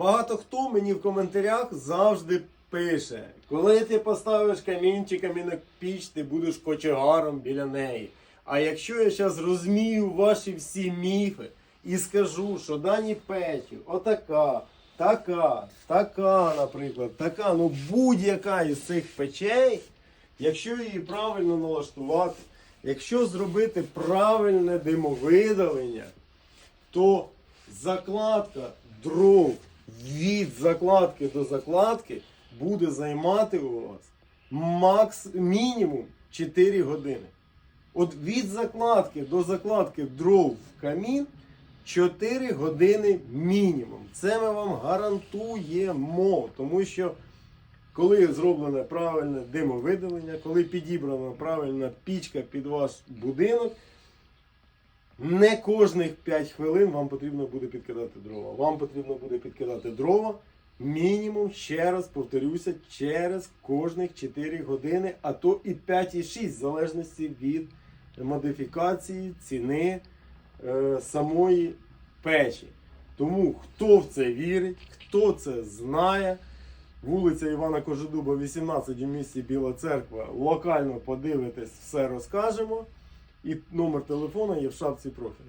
Багато хто мені в коментарях завжди пише, коли ти поставиш камінчиками на піч, ти будеш кочегаром біля неї. А якщо я зараз розмію ваші всі міфи і скажу, що дані печі, отака, така, така, наприклад, така, ну будь-яка із цих печей, якщо її правильно налаштувати, якщо зробити правильне димовидалення, то закладка дров закладки до закладки буде займати у вас макс, мінімум 4 години. От від закладки до закладки дров в камін 4 години мінімум. Це ми вам гарантуємо, тому що коли зроблене правильне димовидалення, коли підібрана правильна пічка під ваш будинок, не кожних 5 хвилин вам потрібно буде підкидати дрова. Вам потрібно буде підкидати дрова мінімум, ще раз повторюся, через кожних 4 години, а то і 5 і 6, в залежності від модифікації, ціни е, самої печі. Тому хто в це вірить, хто це знає. Вулиця Івана Кожедуба, 18 у місті Біла Церква. Локально подивитесь, все розкажемо. І номер телефона є в шапці профілю.